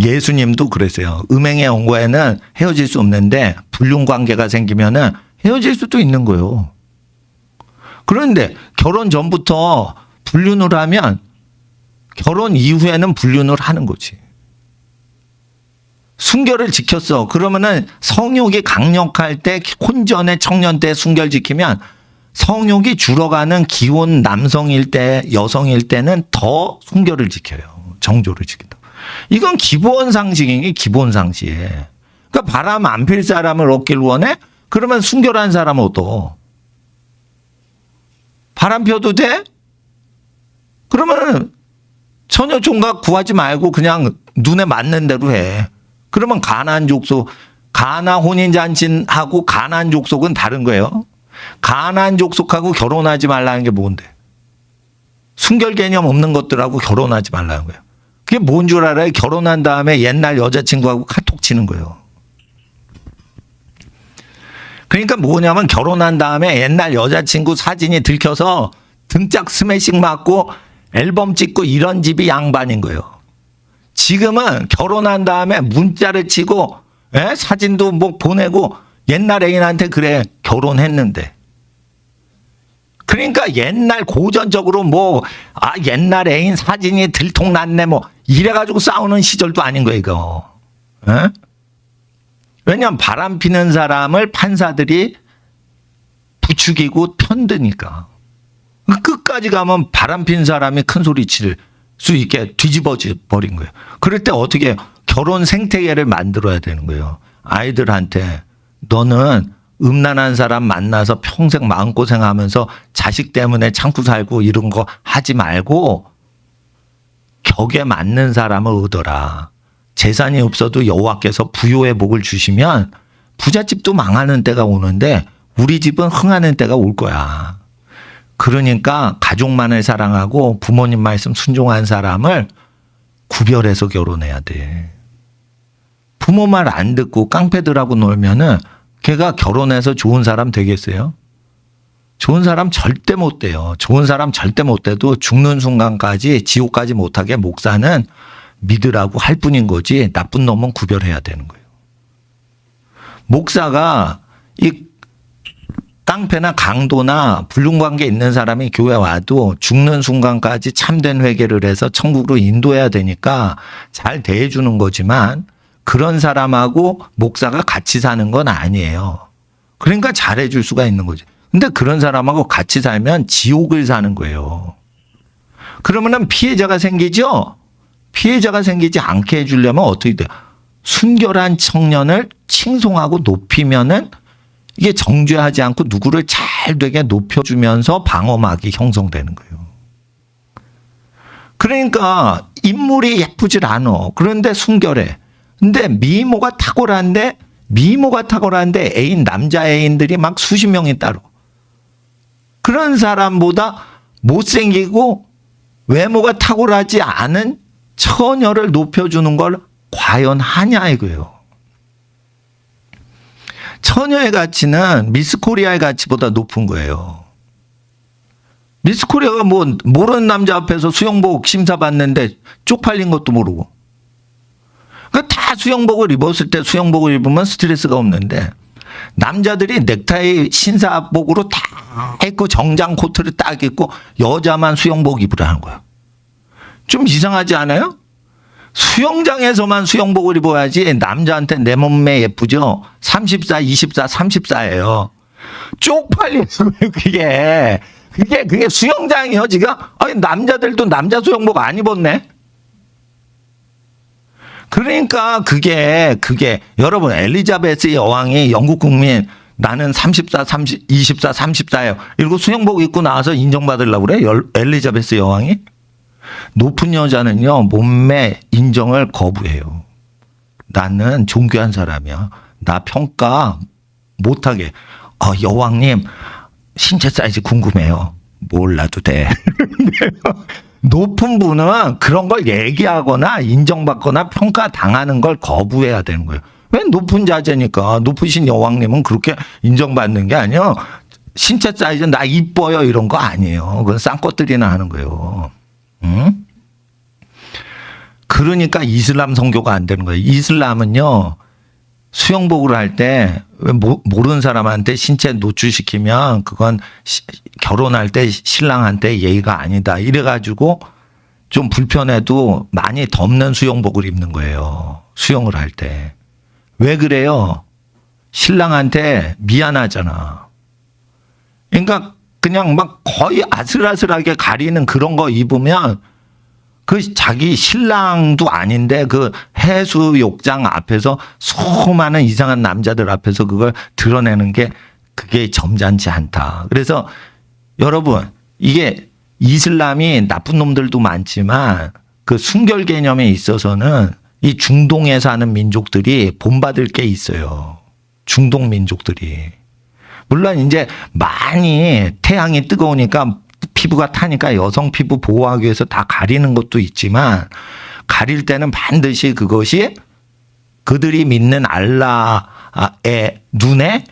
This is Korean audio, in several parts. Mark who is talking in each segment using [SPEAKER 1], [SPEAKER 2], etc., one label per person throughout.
[SPEAKER 1] 예수님도 그랬어요. 음행의 원고에는 헤어질 수 없는데 불륜 관계가 생기면은 헤어질 수도 있는 거예요. 그런데 결혼 전부터 불륜을 하면 결혼 이후에는 불륜을 하는 거지. 순결을 지켰어. 그러면은 성욕이 강력할 때 혼전의 청년 때 순결 지키면 성욕이 줄어가는 기혼 남성일 때 여성일 때는 더 순결을 지켜요. 정조를 지킨다. 이건 기본 상식이니 기본 상식이에요. 그러니까 바람 안 필 사람을 얻길 원해? 그러면 순결한 사람을 얻어. 바람 펴도 돼? 그러면 처녀 총각 구하지 말고 그냥 눈에 맞는 대로 해. 그러면 가난 족속, 가나 혼인 잔치하고 가난 족속은 다른 거예요. 가난 족속하고 결혼하지 말라는 게 뭔데? 순결 개념 없는 것들하고 결혼하지 말라는 거예요. 그게 뭔 줄 알아요? 결혼한 다음에 옛날 여자친구하고 카톡 치는 거예요. 그러니까 뭐냐면 결혼한 다음에 옛날 여자친구 사진이 들켜서 등짝 스매싱 맞고 앨범 찍고 이런 집이 양반인 거예요. 지금은 결혼한 다음에 문자를 치고 예? 사진도 뭐 보내고 옛날 애인한테 그래 결혼했는데 그러니까 옛날 고전적으로 뭐 아 옛날 애인 사진이 들통났네 뭐 이래가지고 싸우는 시절도 아닌 거예요 이거 예? 왜냐하면 바람 피는 사람을 판사들이 부추기고 편드니까 끝까지 가면 바람 핀 사람이 큰 소리 칠 수 있게 뒤집어져 버린 거예요. 그럴 때 어떻게 결혼 생태계를 만들어야 되는 거예요. 아이들한테 너는 음란한 사람 만나서 평생 마음고생하면서 자식 때문에 참고 살고 이런 거 하지 말고 격에 맞는 사람을 얻어라. 재산이 없어도 여호와께서 부요의 복을 주시면 부잣집도 망하는 때가 오는데 우리 집은 흥하는 때가 올 거야. 그러니까 가족만을 사랑하고 부모님 말씀 순종한 사람을 구별해서 결혼해야 돼. 부모 말 안 듣고 깡패들하고 놀면은 걔가 결혼해서 좋은 사람 되겠어요? 좋은 사람 절대 못 돼요. 좋은 사람 절대 못 돼도 죽는 순간까지 지옥까지 못하게 목사는 믿으라고 할 뿐인 거지 나쁜 놈은 구별해야 되는 거예요. 목사가 이 깡패나 강도나 불륜관계 있는 사람이 교회 와도 죽는 순간까지 참된 회개를 해서 천국으로 인도해야 되니까 잘 대해주는 거지만 그런 사람하고 목사가 같이 사는 건 아니에요. 그러니까 잘해줄 수가 있는 거지. 근데 그런 사람하고 같이 살면 지옥을 사는 거예요. 그러면은 피해자가 생기죠? 피해자가 생기지 않게 해주려면 어떻게 돼요? 순결한 청년을 칭송하고 높이면은 이게 정죄하지 않고 누구를 잘 되게 높여주면서 방어막이 형성되는 거예요. 그러니까 인물이 예쁘질 않어. 그런데 순결해. 근데 미모가 탁월한데 미모가 탁월한데 애인 남자 애인들이 막 수십 명이 따로. 그런 사람보다 못생기고 외모가 탁월하지 않은 처녀를 높여주는 걸 과연 하냐 이거예요. 처녀의 가치는 미스 코리아의 가치보다 높은 거예요. 미스 코리아가 뭐 모르는 남자 앞에서 수영복 심사 받는데 쪽팔린 것도 모르고. 그러니까 다 수영복을 입었을 때 수영복을 입으면 스트레스가 없는데 남자들이 넥타이 신사복으로 다 입고 정장 코트를 딱 입고 여자만 수영복 입으라는 거야. 좀 이상하지 않아요? 수영장에서만 수영복을 입어야지 남자한테 내 몸매 예쁘죠? 34, 24, 34예요. 쪽팔리는 그게. 그게, 그게 수영장이요, 지금? 아니, 남자들도 남자 수영복 안 입었네? 그러니까 그게, 그게, 여러분, 엘리자베스 여왕이 영국 국민, 나는 34, 30, 24, 34예요. 이러고 수영복 입고 나와서 인정받으려고 그래? 열- 엘리자베스 여왕이? 높은 여자는요, 몸매 인정을 거부해요. 나는 존귀한 사람이야. 나 평가 못하게. 어, 여왕님, 신체 사이즈 궁금해요. 몰라도 돼. 높은 분은 그런 걸 얘기하거나 인정받거나 평가당하는 걸 거부해야 되는 거예요. 왜 높은 자제니까 높으신 여왕님은 그렇게 인정받는 게 아니에요. 신체 사이즈 나 이뻐요 이런 거 아니에요. 그건 쌍꺼들이나 하는 거예요. 응? 그러니까 이슬람 선교가 안 되는 거예요. 이슬람은요. 수영복을 할때 모르는 사람한테 신체 노출시키면 그건 시- 결혼할 때 신랑한테 예의가 아니다. 이래 가지고 좀 불편해도 많이 덮는 수영복을 입는 거예요. 수영을 할 때. 왜 그래요? 신랑한테 미안하잖아. 그러니까 그냥 막 거의 아슬아슬하게 가리는 그런 거 입으면 그 자기 신랑도 아닌데 그 해수욕장 앞에서 수많은 이상한 남자들 앞에서 그걸 드러내는 게 그게 점잖지 않다. 그래서 여러분 이게 이슬람이 나쁜 놈들도 많지만 그 순결 개념에 있어서는 이 중동에 사는 민족들이 본받을 게 있어요. 중동 민족들이. 물론 이제 많이 태양이 뜨거우니까 피부가 타니까 여성 피부 보호하기 위해서 다 가리는 것도 있지만 가릴 때는 반드시 그것이 그들이 믿는 알라의 눈에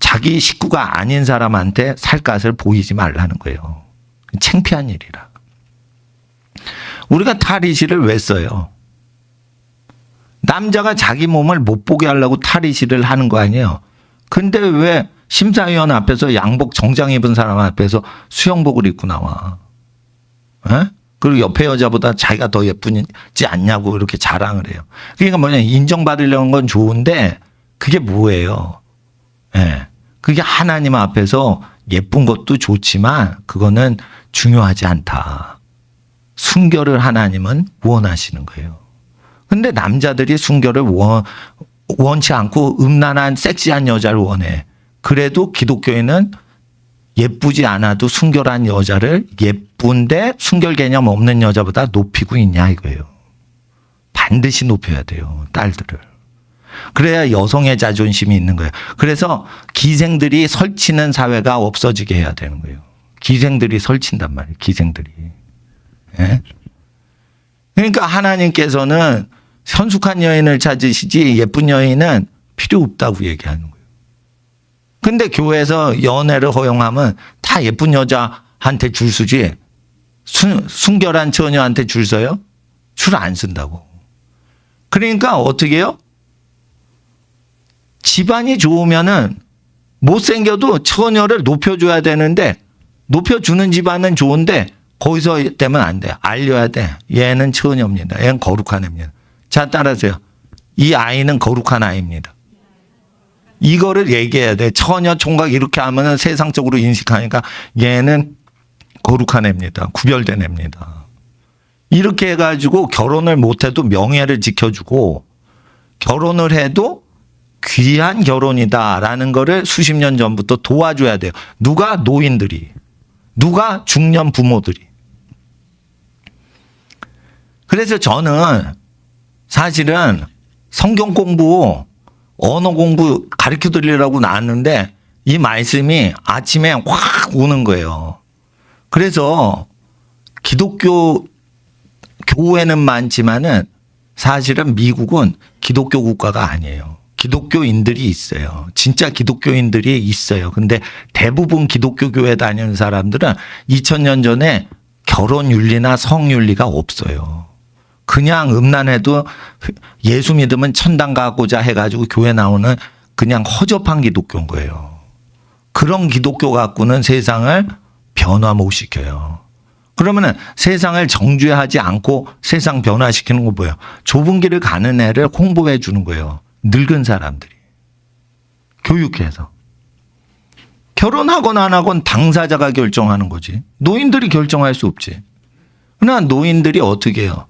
[SPEAKER 1] 자기 식구가 아닌 사람한테 살갗을 보이지 말라는 거예요. 창피한 일이라. 우리가 탈의실을 왜 써요? 남자가 자기 몸을 못 보게 하려고 탈의실을 하는 거 아니에요? 근데 왜 심사위원 앞에서 양복 정장 입은 사람 앞에서 수영복을 입고 나와? 에? 그리고 옆에 여자보다 자기가 더 예쁘지 않냐고 이렇게 자랑을 해요. 그러니까 뭐냐 인정받으려는 건 좋은데 그게 뭐예요? 예. 그게 하나님 앞에서 예쁜 것도 좋지만 그거는 중요하지 않다. 순결을 하나님은 원하시는 거예요. 근데 남자들이 순결을 원, 원치 않고 음란한 섹시한 여자를 원해. 그래도 기독교에는 예쁘지 않아도 순결한 여자를 예쁜데 순결 개념 없는 여자보다 높이고 있냐 이거예요. 반드시 높여야 돼요. 딸들을. 그래야 여성의 자존심이 있는 거예요. 그래서 기생들이 설치는 사회가 없어지게 해야 되는 거예요. 기생들이 설친단 말이에요. 기생들이. 예? 그러니까 하나님께서는 현숙한 여인을 찾으시지 예쁜 여인은 필요 없다고 얘기하는 거예요. 근데 교회에서 연애를 허용하면 다 예쁜 여자한테 줄 서지 순, 순결한 처녀한테 줄 서요? 줄 안 쓴다고. 그러니까 어떻게 해요? 집안이 좋으면은 못생겨도 처녀를 높여줘야 되는데 높여주는 집안은 좋은데 거기서 되면 안 돼. 알려야 돼. 얘는 처녀입니다. 얘는 거룩한 애입니다. 자, 따라하세요. 이 아이는 거룩한 아이입니다. 이거를 얘기해야 돼. 처녀 총각 이렇게 하면은 세상적으로 인식하니까 얘는 거룩한 애입니다. 구별된 애입니다. 이렇게 해가지고 결혼을 못해도 명예를 지켜주고 결혼을 해도 귀한 결혼이다라는 거를 수십 년 전부터 도와줘야 돼요. 누가 노인들이, 누가 중년 부모들이. 그래서 저는 사실은 성경 공부, 언어 공부 가르쳐 드리려고 나왔는데 이 말씀이 아침에 확 오는 거예요. 그래서 기독교 교회는 많지만은 사실은 미국은 기독교 국가가 아니에요. 기독교인들이 있어요. 진짜 기독교인들이 있어요. 근데 대부분 기독교 교회 다니는 사람들은 2000년 전에 결혼 윤리나 성 윤리가 없어요. 그냥 음란해도 예수 믿으면 천당 가고자 해가지고 교회 나오는 그냥 허접한 기독교인 거예요. 그런 기독교 갖고는 세상을 변화 못 시켜요. 그러면은 세상을 정죄하지 않고 세상 변화시키는 거 뭐예요? 좁은 길을 가는 애를 홍보해 주는 거예요. 늙은 사람들이. 교육해서. 결혼하건 안 하건 당사자가 결정하는 거지. 노인들이 결정할 수 없지. 그러나 노인들이 어떻게 해요?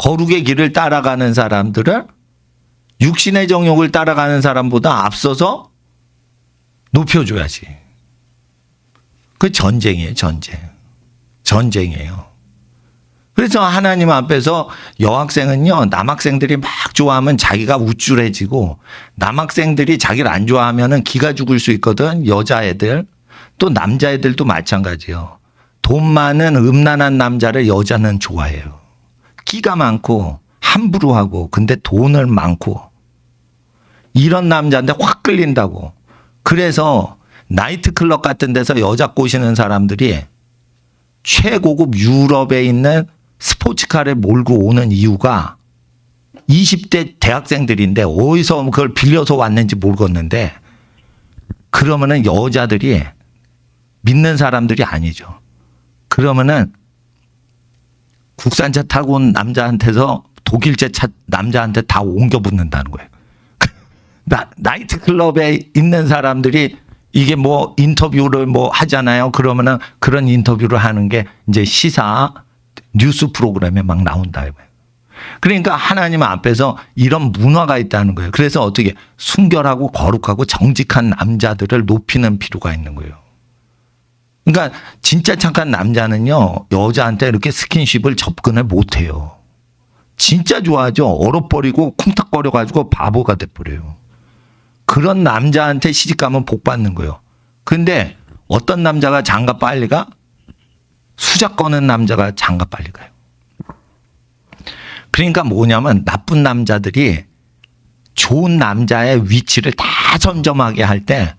[SPEAKER 1] 거룩의 길을 따라가는 사람들을 육신의 정욕을 따라가는 사람보다 앞서서 높여줘야지. 그 전쟁이에요, 전쟁. 전쟁이에요. 그래서 하나님 앞에서 여학생은요, 남학생들이 막 좋아하면 자기가 우쭐해지고, 남학생들이 자기를 안 좋아하면은 기가 죽을 수 있거든, 여자애들. 또 남자애들도 마찬가지예요. 돈 많은 음란한 남자를 여자는 좋아해요. 끼가 많고, 함부로 하고, 근데 돈을 많고, 이런 남자한테 확 끌린다고. 그래서 나이트클럽 같은 데서 여자 꼬시는 사람들이 최고급 유럽에 있는 스포츠카를 몰고 오는 이유가 20대 대학생들인데 어디서 그걸 빌려서 왔는지 모르겠는데 그러면은 여자들이 믿는 사람들이 아니죠. 그러면은 국산차 타고 온 남자한테서 독일제 차 남자한테 다 옮겨 붙는다는 거예요. 나, 나이트 클럽에 있는 사람들이 이게 뭐 인터뷰를 뭐 하잖아요. 그러면은 그런 인터뷰를 하는 게 이제 시사 뉴스 프로그램에 막 나온다. 그러니까 하나님 앞에서 이런 문화가 있다는 거예요. 그래서 어떻게 순결하고 거룩하고 정직한 남자들을 높이는 필요가 있는 거예요. 그러니까 진짜 착한 남자는요 여자한테 이렇게 스킨십을 접근을 못 해요. 진짜 좋아하죠. 얼어버리고 쿵탁거려 가지고 바보가 돼 버려요. 그런 남자한테 시집 가면 복 받는 거예요. 근데 어떤 남자가 장가 빨리 가? 수작 거는 남자가 장가 빨리 가요. 그러니까 뭐냐면 나쁜 남자들이 좋은 남자의 위치를 다 선점하게 할 때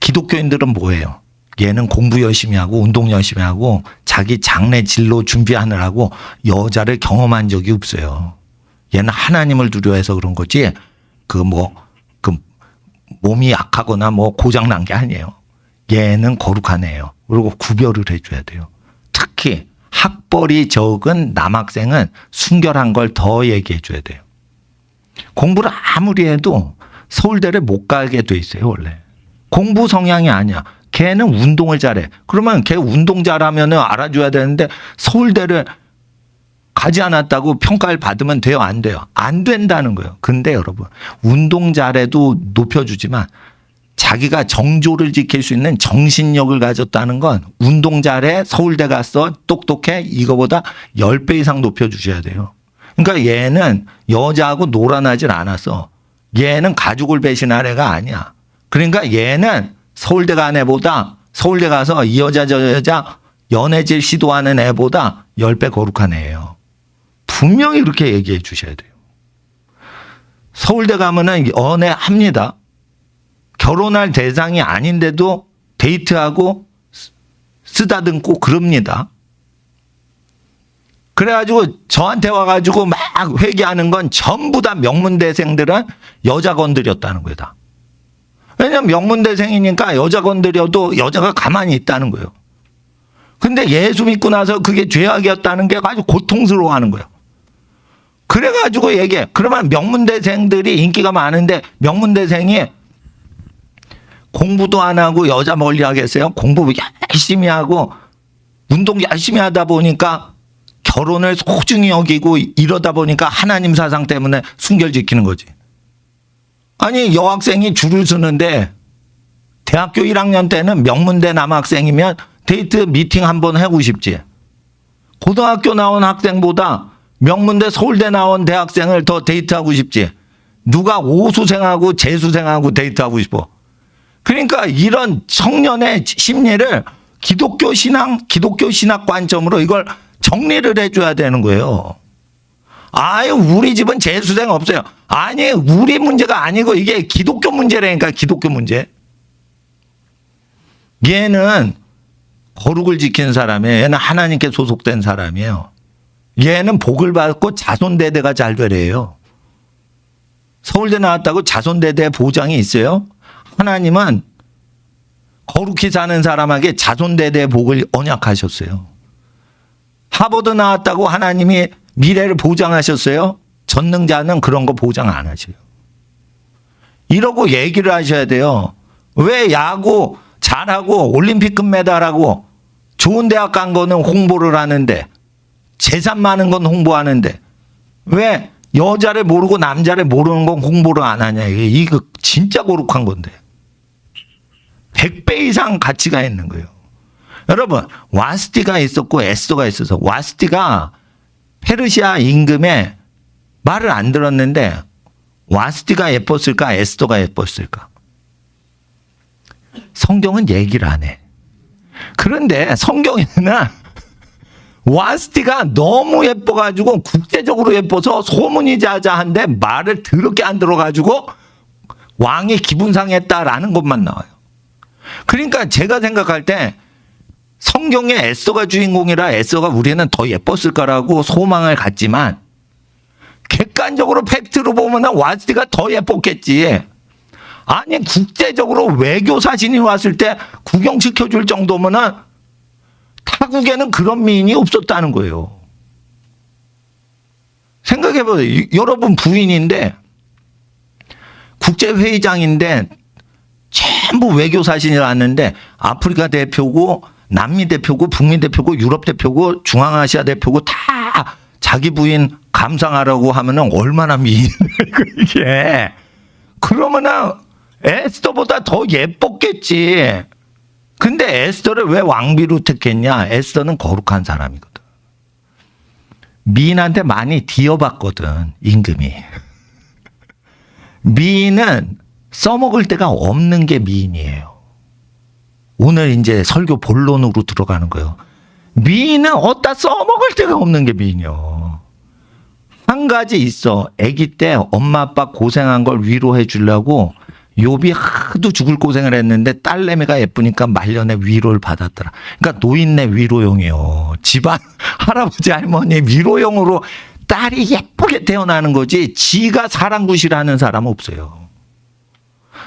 [SPEAKER 1] 기독교인들은 뭐예요? 얘는 공부 열심히 하고 운동 열심히 하고 자기 장래 진로 준비하느라고 여자를 경험한 적이 없어요. 얘는 하나님을 두려워해서 그런 거지 그 뭐 그 몸이 약하거나 뭐 고장 난 게 아니에요. 얘는 거룩한 애예요. 그리고 구별을 해줘야 돼요. 특히 학벌이 적은 남학생은 순결한 걸 더 얘기해 줘야 돼요. 공부를 아무리 해도 서울대를 못 가게 돼 있어요, 원래. 공부 성향이 아니야. 걔는 운동을 잘해. 그러면 걔 운동 잘하면 알아줘야 되는데 서울대를 가지 않았다고 평가를 받으면 돼요? 안 돼요? 안 된다는 거예요. 근데 여러분, 운동 잘해도 높여주지만 자기가 정조를 지킬 수 있는 정신력을 가졌다는 건 운동 잘해, 서울대 갔어, 똑똑해, 이거보다 10배 이상 높여주셔야 돼요. 그러니까 얘는 여자하고 놀아나질 않았어. 얘는 가족을 배신할 애가 아니야. 그러니까 얘는 서울대 간 애보다 서울대 가서 이 여자 저 여자 연애질 시도하는 애보다 10배 거룩한 애예요. 분명히 그렇게 얘기해 주셔야 돼요. 서울대 가면은 연애합니다. 결혼할 대상이 아닌데도 데이트하고 쓰- 쓰다듬고 그럽니다. 그래가지고 저한테 와가지고 막 회개하는 건 전부 다 명문대생들은 여자 건드렸다는 거예요. 다. 왜냐면 명문대생이니까 여자 건드려도 여자가 가만히 있다는 거예요. 근데 예수 믿고 나서 그게 죄악이었다는 게 아주 고통스러워 하는 거예요. 그래가지고 얘기해. 그러면 명문대생들이 인기가 많은데 명문대생이 공부도 안 하고 여자 멀리 하겠어요? 공부 열심히 하고 운동 열심히 하다 보니까 결혼을 소중히 여기고 이러다 보니까 하나님 사상 때문에 순결 지키는 거지. 아니 여학생이 줄을 서는데 대학교 1학년 때는 명문대 남학생이면 데이트 미팅 한번 하고 싶지. 고등학교 나온 학생보다 명문대 서울대 나온 대학생을 더 데이트하고 싶지. 누가 오수생하고 재수생하고 데이트하고 싶어. 그러니까 이런 청년의 심리를 기독교 신앙, 기독교 신학 관점으로 이걸 정리를 해줘야 되는 거예요. 아유, 우리 집은 재수생 없어요. 아니, 우리 문제가 아니고 이게 기독교 문제라니까, 기독교 문제. 얘는 거룩을 지키는 사람이에요. 얘는 하나님께 소속된 사람이에요. 얘는 복을 받고 자손대대가 잘 되래요. 서울대 나왔다고 자손대대 보장이 있어요? 하나님은 거룩히 사는 사람에게 자손대대 복을 언약하셨어요. 하버드 나왔다고 하나님이 미래를 보장하셨어요? 전능자는 그런 거 보장 안 하셔요. 이러고 얘기를 하셔야 돼요. 왜 야구 잘하고 올림픽 금메달하고 좋은 대학 간 거는 홍보를 하는데 재산 많은 건 홍보하는데 왜 여자를 모르고 남자를 모르는 건 홍보를 안 하냐 이거 진짜 고룩한 건데 100배 이상 가치가 있는 거예요. 여러분 와스티가 있었고 에스더가 있어서 와스티가 페르시아 임금의 말을 안 들었는데 와스티가 예뻤을까 에스더가 예뻤을까 성경은 얘기를 안 해. 그런데 성경에는 와스티가 너무 예뻐가지고 국제적으로 예뻐서 소문이 자자한데 말을 더럽게 안 들어가지고 왕이 기분 상했다라는 것만 나와요. 그러니까 제가 생각할 때 성경에 에스더가 주인공이라 에스더가 우리는 더 예뻤을 거라고 소망을 갖지만 객관적으로 팩트로 보면 와스티가 더 예뻤겠지. 아니 국제적으로 외교 사진이 왔을 때 구경시켜 줄 정도면은 타국에는 그런 미인이 없었다는 거예요. 생각해 보세요. 여러분 부인인데 국제 회의장인데 전부 외교 사진이 왔는데 아프리카 대표고 남미 대표고 북미 대표고 유럽 대표고 중앙아시아 대표고 다 자기 부인 감상하라고 하면은 얼마나 미인이고 이게 그러면은 에스더보다 더 예뻤겠지. 근데 에스더를 왜 왕비로 택했냐? 에스더는 거룩한 사람이거든. 미인한테 많이 뒤어봤거든 임금이. 미인은 써먹을 데가 없는 게 미인이에요. 오늘 이제 설교 본론으로 들어가는 거예요. 미인은 어디다 써먹을 데가 없는 게 미인이요. 한 가지 있어. 아기 때 엄마 아빠 고생한 걸 위로해 주려고 욥이 하도 죽을 고생을 했는데 딸내미가 예쁘니까 말년에 위로를 받았더라. 그러니까 노인네 위로용이요. 집안 할아버지 할머니 위로용으로 딸이 예쁘게 태어나는 거지. 지가 사랑구실하는 사람 없어요.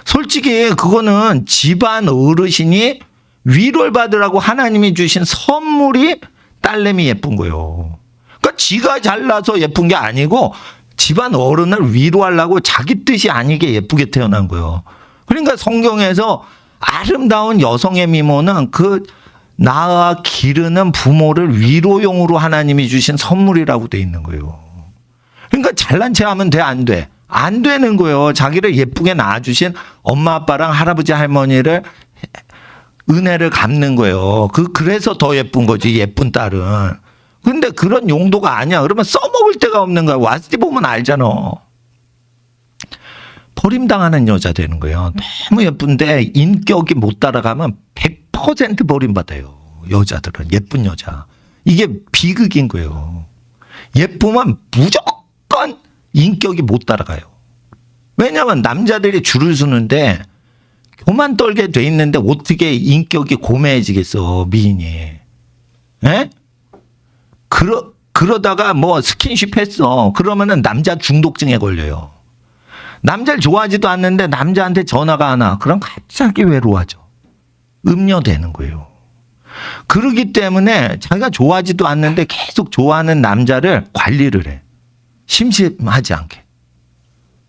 [SPEAKER 1] 솔직히 그거는 집안 어르신이 위로를 받으라고 하나님이 주신 선물이 딸내미 예쁜 거예요. 그러니까 지가 잘나서 예쁜 게 아니고 집안 어른을 위로하려고 자기 뜻이 아니게 예쁘게 태어난 거예요. 그러니까 성경에서 아름다운 여성의 미모는 그 낳아 기르는 부모를 위로용으로 하나님이 주신 선물이라고 돼 있는 거예요. 그러니까 잘난 체 하면 돼, 안 돼? 안 되는 거예요. 자기를 예쁘게 낳아주신 엄마, 아빠랑 할아버지, 할머니를 은혜를 갚는 거예요. 그, 그래서 더 예쁜 거지, 예쁜 딸은. 근데 그런 용도가 아니야. 그러면 써먹을 데가 없는 거야. 와스티 보면 알잖아. 버림당하는 여자 되는 거예요. 너무 예쁜데 인격이 못 따라가면 100% 버림받아요. 여자들은. 예쁜 여자. 이게 비극인 거예요. 예쁘면 무조건 인격이 못 따라가요. 왜냐면 남자들이 줄을 서는데 교만 떨게 돼 있는데 어떻게 인격이 고매해지겠어, 미인이. 예? 그러, 그러다가 뭐 스킨십 했어. 그러면은 남자 중독증에 걸려요. 남자를 좋아하지도 않는데 남자한테 전화가 하나. 그럼 갑자기 외로워져. 음녀되는 거예요. 그러기 때문에 자기가 좋아하지도 않는데 계속 좋아하는 남자를 관리를 해. 심심하지 않게.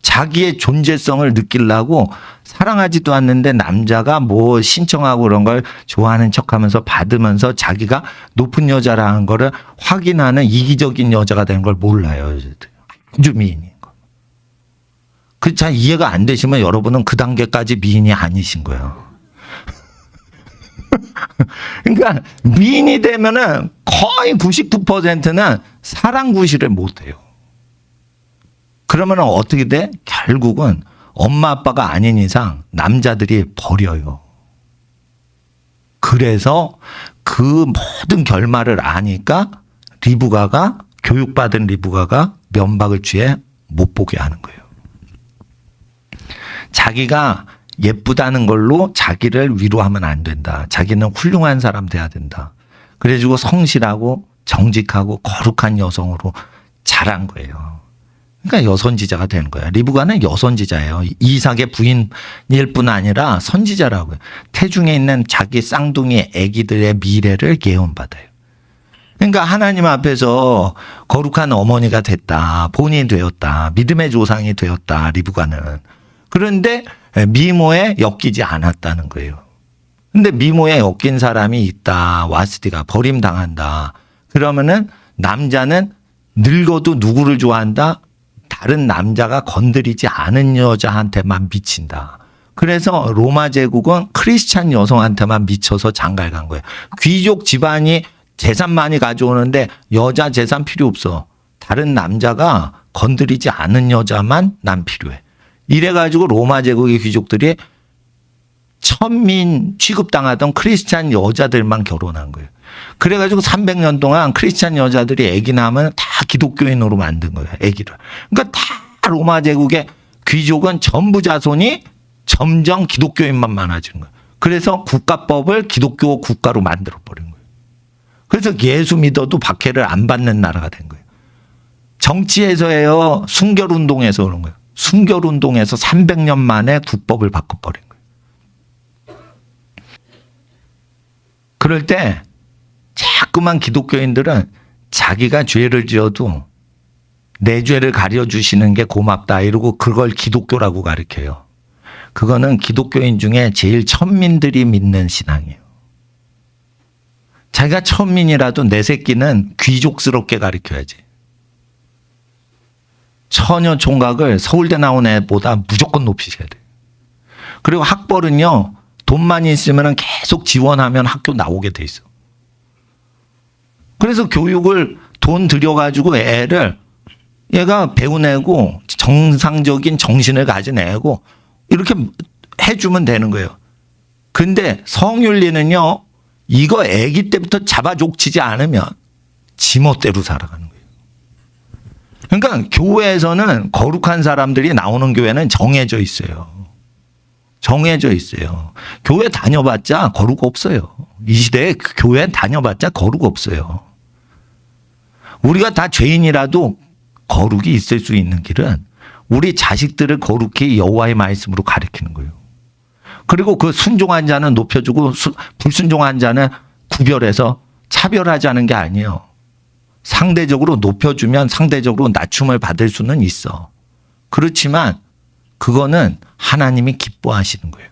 [SPEAKER 1] 자기의 존재성을 느끼려고 사랑하지도 않는데 남자가 뭐 신청하고 그런 걸 좋아하는 척 하면서 받으면서 자기가 높은 여자라는 거를 확인하는 이기적인 여자가 되는 걸 몰라요. 아주 미인인 거. 그잘 이해가 안 되시면 여러분은 그 단계까지 미인이 아니신 거예요. 그러니까 미인이 되면은 거의 99%는 사랑 구실을 못 해요. 그러면 어떻게 돼? 결국은 엄마 아빠가 아닌 이상 남자들이 버려요. 그래서 그 모든 결말을 아니까 리브가가 교육받은 리브가가 면박을 취해 못 보게 하는 거예요. 자기가 예쁘다는 걸로 자기를 위로하면 안 된다. 자기는 훌륭한 사람 돼야 된다. 그래가지고 성실하고 정직하고 거룩한 여성으로 자란 거예요. 그러니까 여선지자가 되는 거야. 리브가는 여선지자예요. 이삭의 부인일 뿐 아니라 선지자라고요. 태중에 있는 자기 쌍둥이 아기들의 미래를 예언받아요. 그러니까 하나님 앞에서 거룩한 어머니가 됐다. 본인이 되었다. 믿음의 조상이 되었다. 리브가는. 그런데 미모에 엮이지 않았다는 거예요. 근데 미모에 엮인 사람이 있다. 와스티가 버림당한다. 그러면은 남자는 늙어도 누구를 좋아한다? 다른 남자가 건드리지 않은 여자한테만 미친다. 그래서 로마 제국은 크리스찬 여성한테만 미쳐서 장가를 간 거예요. 귀족 집안이 재산 많이 가져오는데 여자 재산 필요 없어. 다른 남자가 건드리지 않은 여자만 난 필요해. 이래가지고 로마 제국의 귀족들이 천민 취급당하던 크리스찬 여자들만 결혼한 거예요. 그래가지고 300년 동안 크리스찬 여자들이 아기 낳으면 다 기독교인으로 만든 거예요. 아기를. 그러니까 다 로마 제국의 귀족은 전부 자손이 점점 기독교인만 많아지는 거예요. 그래서 국가법을 기독교 국가로 만들어 버린 거예요. 그래서 예수 믿어도 박해를 안 받는 나라가 된 거예요. 정치에서예요. 순결 운동에서 그런 거예요. 순결 운동에서 300년 만에 국법을 바꿔 버린 거예요. 그럴 때 자꾸만 기독교인들은 자기가 죄를 지어도 내 죄를 가려 주시는 게 고맙다 이러고 그걸 기독교라고 가르쳐요. 그거는 기독교인 중에 제일 천민들이 믿는 신앙이에요. 자기가 천민이라도 내 새끼는 귀족스럽게 가르쳐야지. 처녀 총각을 서울대 나온 애보다 무조건 높이셔야 돼요. 그리고 학벌은요, 돈만 있으면 계속 지원하면 학교 나오게 돼 있어. 그래서 교육을 돈 들여가지고 애를 얘가 배우내고 정상적인 정신을 가진 애고 이렇게 해주면 되는 거예요. 근데 성윤리는요, 이거 애기 때부터 잡아족치지 않으면 지멋대로 살아가는 거예요. 그러니까 교회에서는 거룩한 사람들이 나오는 교회는 정해져 있어요. 정해져 있어요. 교회 다녀봤자 거룩 없어요. 이 시대에 그 교회 다녀봤자 거룩 없어요. 우리가 다 죄인이라도 거룩이 있을 수 있는 길은 우리 자식들을 거룩히 여호와의 말씀으로 가리키는 거예요. 그리고 그 순종한 자는 높여주고 수- 불순종한 자는 구별해서 차별하자는 게 아니에요. 상대적으로 높여주면 상대적으로 낮춤을 받을 수는 있어. 그렇지만 그거는 하나님이 기뻐하시는 거예요.